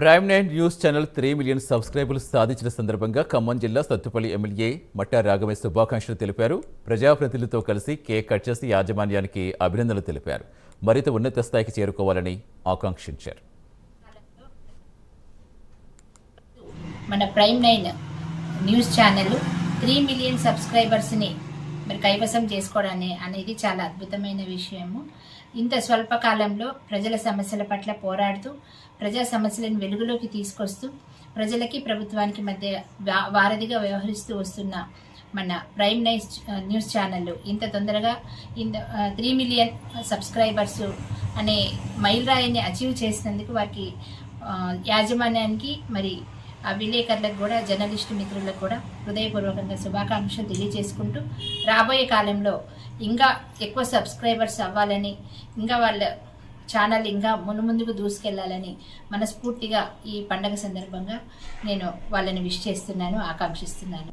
Prime Nine News channel three million సబ్స్క్రైబర్లు సాధించిన సందర్భంగా ఖమ్మం జిల్లా సత్తుపల్లి ఎమ్మెల్యే మట్టా రాఘవేశ్ శుభాకాంక్షలు తెలిపారు. ప్రజాప్రతినిధులతో కలిసి కేక్ కట్ చేసి యాజమాన్యానికి అభినందనలు తెలిపారు. మరింత ఉన్నత స్థాయికి చేరుకోవాలని ఆకాంక్షించారు. మన Prime Nine News channel three million సబ్స్క్రైబర్స్ని మరి కైవసం చేసుకోవడాన్ని అనేది చాలా అద్భుతమైన విషయము. ఇంత స్వల్ప కాలంలో ప్రజల సమస్యల పట్ల పోరాడుతూ ప్రజా సమస్యలను వెలుగులోకి తీసుకొస్తూ ప్రజలకి ప్రభుత్వానికి మధ్య వారధిగా వ్యవహరిస్తూ వస్తున్న మన ప్రైమ్ నైస్ న్యూస్ ఛానల్ ఇంత తొందరగా ఇంత త్రీ మిలియన్ సబ్స్క్రైబర్స్ అనే మైల్ రాయిని అచీవ్ చేసినందుకు వారికి యాజమాన్యానికి మరి ఆ విలేకరులకు కూడా జర్నలిస్టు మిత్రులకు కూడా హృదయపూర్వకంగా శుభాకాంక్షలు తెలియజేసుకుంటూ రాబోయే కాలంలో ఇంకా ఎక్కువ సబ్స్క్రైబర్స్ అవ్వాలని ఇంకా వాళ్ళ ఛానల్ ఇంకా మునుముందుకు దూసుకెళ్ళాలని మనస్ఫూర్తిగా ఈ పండగ సందర్భంగా నేను వాళ్ళని విష్ చేస్తున్నాను ఆకాంక్షిస్తున్నాను.